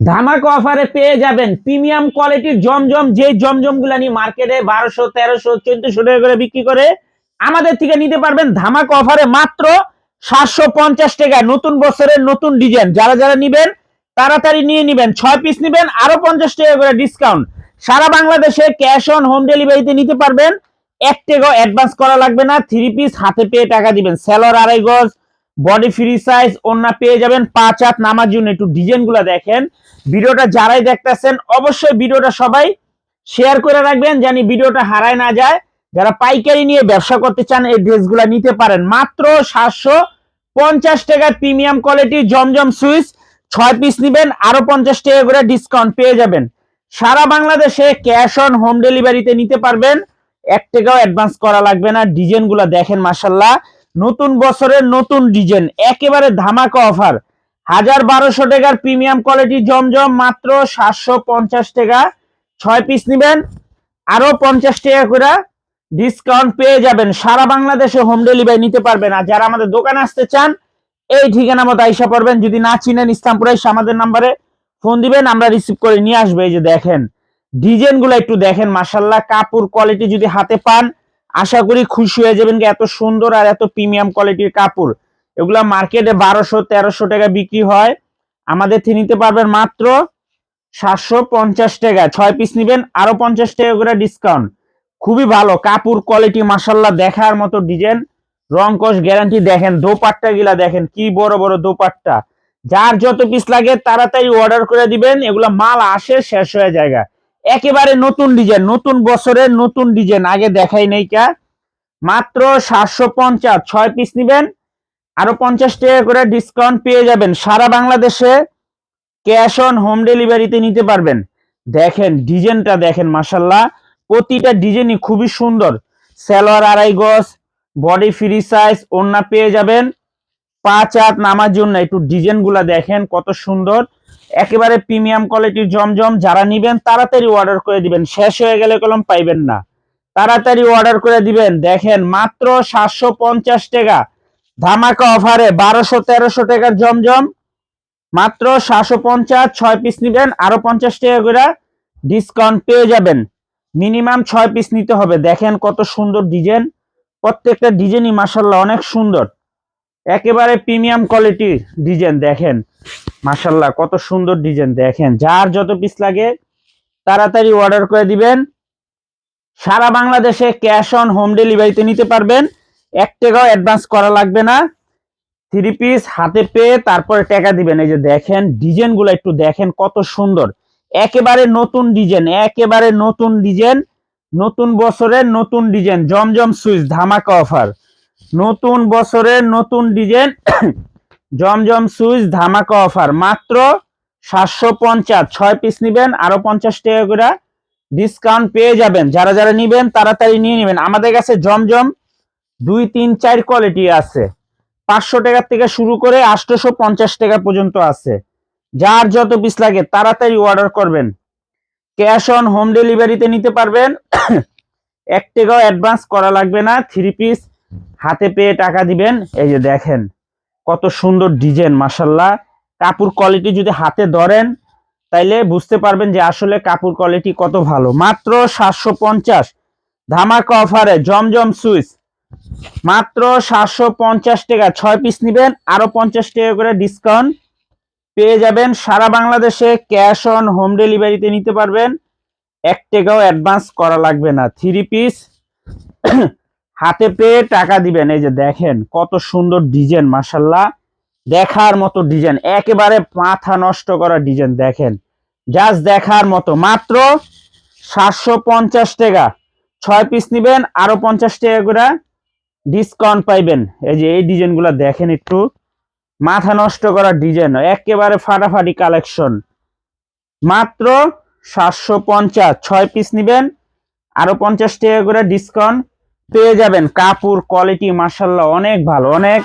ধামাকা অফারে পেয়ে যাবেন প্রিমিয়াম কোয়ালিটির জমজম যে জমজমগুলা নিয়ে মার্কেটে বারোশো, তেরোশো, চোদ্দশো টাকা করে বিক্রি করে আমাদের থেকে নিতে পারবেন ধামাকা অফারে মাত্র সাতশো পঞ্চাশ টাকা। নতুন বছরের নতুন ডিজাইন যারা যারা নিবেন, তাড়াতাড়ি নিয়ে নিবেন। ছয় পিস নিবেন, আরও পঞ্চাশ টাকা করে ডিসকাউন্ট সারা বাংলাদেশে ক্যাশ অন হোম ডেলিভারিতে নিতে পারবেন। এক টাকাও অ্যাডভান্স করা লাগবে না। থ্রি পিস হাতে পেয়ে টাকা দিবেন। সেলর আড়াই গজ বডি ফ্রি সাইজ ওন্না পেয়ে যাবেন পাঁচ হাত নামার জন্য। একটু ডিজাইনগুলা দেখেন। ভিডিওটা যারাই দেখতেছেন, অবশ্যই ভিডিওটা সবাই শেয়ার করে রাখবেন জানি ভিডিওটা হারায় না যায়। যারা পাইকারি নিয়ে ব্যবসা করতে চান, এই ড্রেসগুলা নিতে পারেন। মাত্র সাতশো পঞ্চাশ টাকার প্রিমিয়াম কোয়ালিটি জমজম সুইচ ছয় পিস নিবেন, আরও পঞ্চাশ টাকা করে ডিসকাউন্ট পেয়ে যাবেন। সারা বাংলাদেশে ক্যাশ অন হোম ডেলিভারিতে নিতে পারবেন। এক টাকাও অ্যাডভান্স করা লাগবে না। ডিজাইনগুলা দেখেন মাসাল্লাহ নতুন বছরের নতুন ডিজাইন, একেবারে ধামাকা অফার। হাজার বারোশো টাকার প্রিমিয়াম কোয়ালিটি জমজম মাত্র সাতশো পঞ্চাশ টাকা। ছয় পিস নেবেন, আরও পঞ্চাশ টাকা করে ডিসকাউন্ট পেয়ে যাবেন। সারা বাংলাদেশে হোম ডেলিভারি নিতে পারবেন। আর যারা আমাদের দোকানে আসতে চান, এই ঠিকানা মতো আইসা পড়বেন। যদি না চিনেন ইসলামপুরে আমাদের নাম্বারে ফোন দিবেন, আমরা রিসিভ করে নিয়ে আসব। এই যে দেখেন ডিজাইনগুলো একটু দেখেন মাসাল্লাহ কাপড় কোয়ালিটি যদি হাতে পান আশা করি খুশি হয়ে যাবেন এত সুন্দর আর এত প্রিমিয়াম কোয়ালিটির কাপড়। এগুলা মার্কেটে বারোশো, তেরোশো টাকা বিক্রি হয়। আমাদের থেকে নিতে পারবেন মাত্র সাতশো পঞ্চাশ টাকা। ছয় পিস নিবেন, আরও পঞ্চাশ টাকা করে ডিসকাউন্ট খুবই ভালো, কাপড় কোয়ালিটি মাসাল্লাহ দেখার মতো ডিজাইন রং কস গ্যারান্টি দেখেন, দোপাট্টা গিলা দেখেন, কি বড় বড় দোপাট্টা। যার যত পিস লাগে তাড়াতাড়ি অর্ডার করে দিবেন, এগুলা মাল আসে, শেষ হয়ে জায়গা একেবারে নতুন ডিজাইন নতুন বছরের নতুন ডিজাইন আগে দেখাই নাই কা। মাত্র সাতশো পঞ্চাশ, ছয় পিস নিবেন, আরও পঞ্চাশ টাকা করে ডিসকাউন্ট পেয়ে যাবেন। সারা বাংলাদেশে ক্যাশ অন হোম ডেলিভারিতে নিতে পারবেন। দেখেন ডিজাইনটা দেখেন মাসাল্লাহ প্রতিটা ডিজাইনই খুবই সুন্দর। সালোয়ার আড়াই গজ বডি ফ্রি সাইজ ওন্না পেয়ে যাবেন। পাঁচ হাত নামার জন্য একটু ডিজাইনগুলা দেখেন, কত সুন্দর। একেবারে প্রিমিয়াম কোয়ালিটির জমজম, যারা নিবেন তাড়াতাড়ি অর্ডার করে দিবেন। শেষ হয়ে গেলে কলম পাইবেন না। তাড়াতাড়ি অর্ডার করে দিবেন। দেখেন, মাত্র সাতশো পঞ্চাশ টাকা। ধামাকা অফারে বারোশো, তেরোশো টাকার জমজম। মাত্র সাতশো পঞ্চাশ, ছয় পিস নিবেন। আরও পঞ্চাশ টাকা করে ডিসকাউন্ট পেয়ে যাবেন। মিনিমাম ছয় পিস নিতে হবে। দেখেন কত সুন্দর ডিজাইন প্রত্যেকটা ডিজাইনই মাসাল্লাহ অনেক সুন্দর। একেবারে প্রিমিয়াম কোয়ালিটির ডিজাইন দেখেন। মাসাল্লাহ কত সুন্দর ডিজাইন দেখেন। যার যত পিস লাগে, তাড়াতাড়ি অর্ডার করে দিবেন। সারা বাংলাদেশে ক্যাশ অন হোম ডেলিভারিতে নিতে পারবেন। এক টাকাও অ্যাডভান্স করা লাগবে না। থ্রি পিস হাতে পেয়ে তারপরে টাকা দিবেন। এই যে দেখেন ডিজাইনগুলো একটু দেখেন কত সুন্দর। একেবারে নতুন ডিজাইন একেবারে নতুন ডিজাইন নতুন বছরের নতুন ডিজাইন জমজম সুইচ ধামাকা অফার নতুন বছরের নতুন ডিজাইন, জমজম সুইচ, ধামাকা অফার। মাত্র সাতশো পঞ্চাশ। ছয় পিস নেবেন, আরও পঞ্চাশ টাকা করে ডিসকাউন্ট পেয়ে যাবেন। যারা যারা নিবেন, তাড়াতাড়ি নিয়ে নেবেন। আমাদের কাছে জমজম দুই, তিন, চার কোয়ালিটি আছে। পাঁচশো টাকার থেকে শুরু করে আটশোশো পঞ্চাশ টাকা পর্যন্ত আছে। যার যত পিস লাগে, তাড়াতাড়ি অর্ডার করবেন। ক্যাশ অন হোম ডেলিভারিতে নিতে পারবেন। এক টাকাও অ্যাডভান্স করা লাগবে না। থ্রি পিস হাতে পেয়ে টাকা দিবেন। এই যে দেখেন, কত সুন্দর ডিজাইন মাসাল্লাহ কাপড় কোয়ালিটি যদি হাতে ধরেন, তাইলে বুঝতে পারবেন যে আসলে কাপড় কোয়ালিটি কত ভালো। মাত্র সাতশো পঞ্চাশ। ধামাকা অফারে জমজম সুইচ। মাত্র সাতশো পঞ্চাশ টাকা। ছয় পিস নিবেন, আরও পঞ্চাশ টাকা করে ডিসকাউন্ট পেয়ে যাবেন। সারা বাংলাদেশে ক্যাশ অন হোম ডেলিভারিতে নিতে পারবেন। এক টাকাও অ্যাডভান্স করা লাগবে না। থ্রি পিস হাতে পেয়ে টাকা দিবেন। এই যে দেখেন, কত সুন্দর ডিজাইন মাসাল্লাহ দেখার মতো ডিজাইন, একেবারে মাথা নষ্ট করা ডিজাইন, দেখেন। জাস্ট দেখার মতো, মাত্র সাতশো পঞ্চাশ টাকা। ছয় পিস নিবেন, আরও পঞ্চাশ টাকা করে ডিসকাউন্ট পাইবেন। এই যে এই ডিজাইনগুলো দেখেন একটু। মাথা নষ্ট করা ডিজাইন, একেবারে ফাটাফাটি কালেকশন মাত্র সাতশো পঞ্চাশ, ছয় পিস নিবেন, আরও পঞ্চাশ টাকা করে ডিসকাউন্ট পেয়ে যাবেন। কাপড় কোয়ালিটি মার্শাল্লাহ অনেক ভালো, অনেক।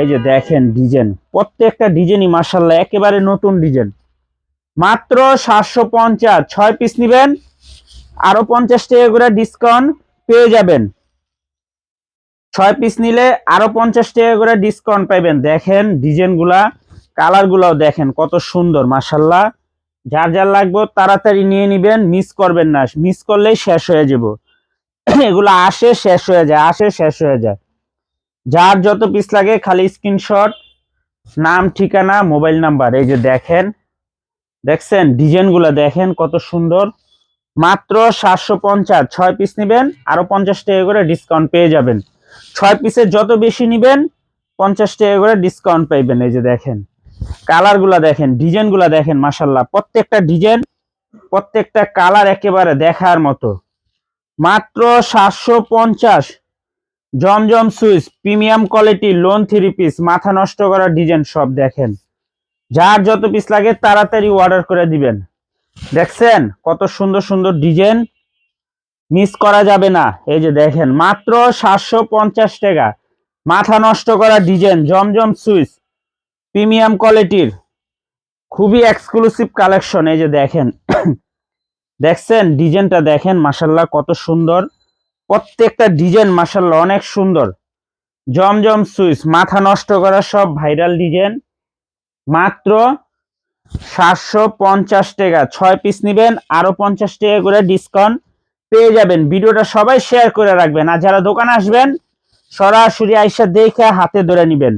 এই যে দেখেন ডিজাইন প্রত্যেকটা ডিজাইনই মার্শাল্লাহ একেবারে নতুন ডিজাইন মাত্র সাতশো পঞ্চাশ। ছয় পিস নেবেন, আরও পঞ্চাশ টাকা করে ডিসকাউন্ট পেয়ে যাবেন। ছয় পিস নিলে আরও পঞ্চাশ টাকা করে ডিসকাউন্ট পাইবেন। দেখেন ডিজাইনগুলা কালার গুলাও দেখেন কত সুন্দর মাসাল্লাহ যার যার লাগবে তাড়াতাড়ি নিয়ে নিবেন মিস করবেন না। মিস করলেই শেষ হয়ে যাব। এগুলো আসে, শেষ হয়ে যায়, আসে, শেষ হয়ে যায়। যার যত পিস লাগে খালি স্ক্রিনশট নাম, ঠিকানা মোবাইল নাম্বার এই যে দেখেন, দেখছেন? ডিজাইনগুলো দেখেন, কত সুন্দর। মাত্র সাতশো পঞ্চাশ, ছয় পিস নেবেন, আরও পঞ্চাশ টাকা করে ডিসকাউন্ট পেয়ে যাবেন। ছয় পিসের যত বেশি নেবেন, পঞ্চাশ টাকা করে ডিসকাউন্ট পাইবেন, এই যে দেখেন। কালারগুলা দেখেন ডিজাইনগুলা দেখেন মাসাল্লাহ প্রত্যেকটা ডিজাইন প্রত্যেকটা কালার একেবারে দেখার মতো। মাত্র সাতশো পঞ্চাশ। জমজম switch, premium quality, lawn three piece, মাথা নষ্ট করা ডিজাইন সব দেখেন। যার যত পিস লাগে তাড়াতাড়ি অর্ডার করে দিবেন। দেখছেন কত সুন্দর সুন্দর ডিজাইন? মিস করা যাবে না। এই যে দেখেন, মাত্র সাতশো পঞ্চাশ টাকা। মাথা নষ্ট করা ডিজাইন, জমজম সুইচ, প্রিমিয়াম কোয়ালিটির। খুবই এক্সক্লুসিভ কালেকশন এই যে দেখেন। দেখছেন? ডিজাইনটা দেখেন মাসাল্লাহ কত সুন্দর। প্রত্যেকটা ডিজাইন মাসাল্লাহ অনেক সুন্দর। জমজম সুইচ, মাথা নষ্ট করা সব ভাইরাল ডিজাইন। মাত্র সাতশো পঞ্চাশ টাকা। ছয় পিস নিবেন, আরও পঞ্চাশ টাকা করে ডিসকাউন্ট পেয়ে যাবেন। ভিডিওটা সবাই শেয়ার করে রাখবেন। আর যারা দোকানে আসবেন, সরাসরি আইসা দেখে হাতে ধরে নিবেন।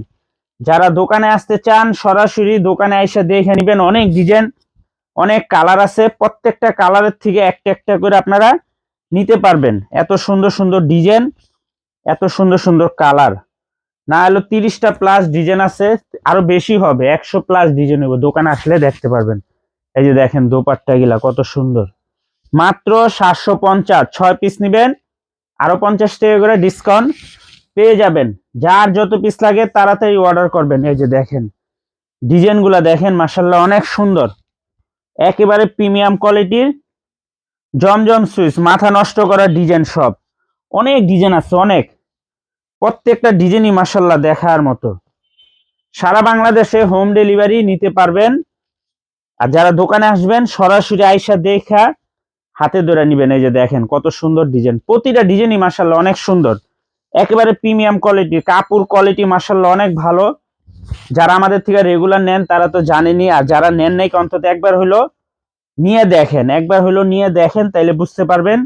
যারা দোকানে আসতে চান, সরাসরি দোকানে আইসা দেখে নিবেন অনেক ডিজাইন। অনেক কালার আছে, প্রত্যেকটা কালারের থেকে একটা একটা করে আপনারা নিতে পারবেন। এত সুন্দর সুন্দর ডিজাইন, এত সুন্দর সুন্দর কালার। না হলো তিরিশটা প্লাস ডিজাইন আছে, আরও বেশি হবে, একশো প্লাস ডিজাইন হবে। দোকানে আসলে দেখতে পারবেন। এই যে দেখেন দোপাট্টা গিলা কত সুন্দর। মাত্র সাতশো পঞ্চাশ, ছয় পিস নেবেন, আরও পঞ্চাশ টাকা করে ডিসকাউন্ট পেয়ে যাবেন। যার যত পিস লাগে তাড়াতাড়ি অর্ডার করবেন। এই যে দেখেন ডিজাইনগুলা দেখেন মাসাল্লাহ অনেক সুন্দর। একেবারে প্রিমিয়াম কোয়ালিটির জমজম সুইচ, মাথা নষ্ট করা ডিজাইন সব। অনেক ডিজাইন আছে, অনেক। প্রত্যেকটা ডিজাইনই মাসাল্লাহ দেখার মতো। সারা বাংলাদেশে হোম ডেলিভারি নিতে পারবেন। আর যারা দোকানে আসবেন, সরাসরি আইসা দেখা, হাতে ধরে নিবেন। এই যে দেখেন, কত সুন্দর ডিজাইন। প্রতিটা ডিজাইনই মাসাল্লাহ অনেক সুন্দর। একেবারে প্রিমিয়াম কোয়ালিটি কাপড় কোয়ালিটি মাসাল্লাহ অনেক ভালো। যারা আমাদের থেকে রেগুলার নেন, তারা তো জানেনি আর যারা নেন নাই, অন্তত একবার হলো নিয়ে দেখেন। একবার হলো নিয়ে দেখেন, তাইলে বুঝতে পারবেন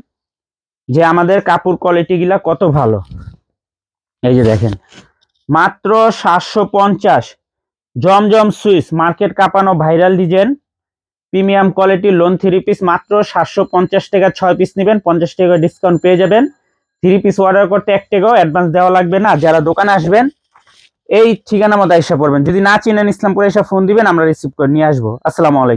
যে আমাদের কাপড় কোয়ালিটি গুলা কত ভালো। এই যে দেখেন, মাত্র সাতশো পঞ্চাশ। জমজম সুইচ, মার্কেট কাঁপানো viral design. Premium quality lawn three piece মাত্র সাতশো পঞ্চাশ টাকা ছয় পিস নেবেন, পঞ্চাশ টাকা ডিসকাউন্ট পেয়ে যাবেন। থ্রি পিস অর্ডার করতে এক টাকাও অ্যাডভান্স দেওয়া লাগবে না। যারা দোকানে আসবেন এই ঠিকানা মতো এসে পড়বেন। যদি না চিনেন ইসলামপুরে এসে ফোন দিবেন, আমরা রিসিভ করে নিয়ে আসব। আসসালামু আলাইকুম।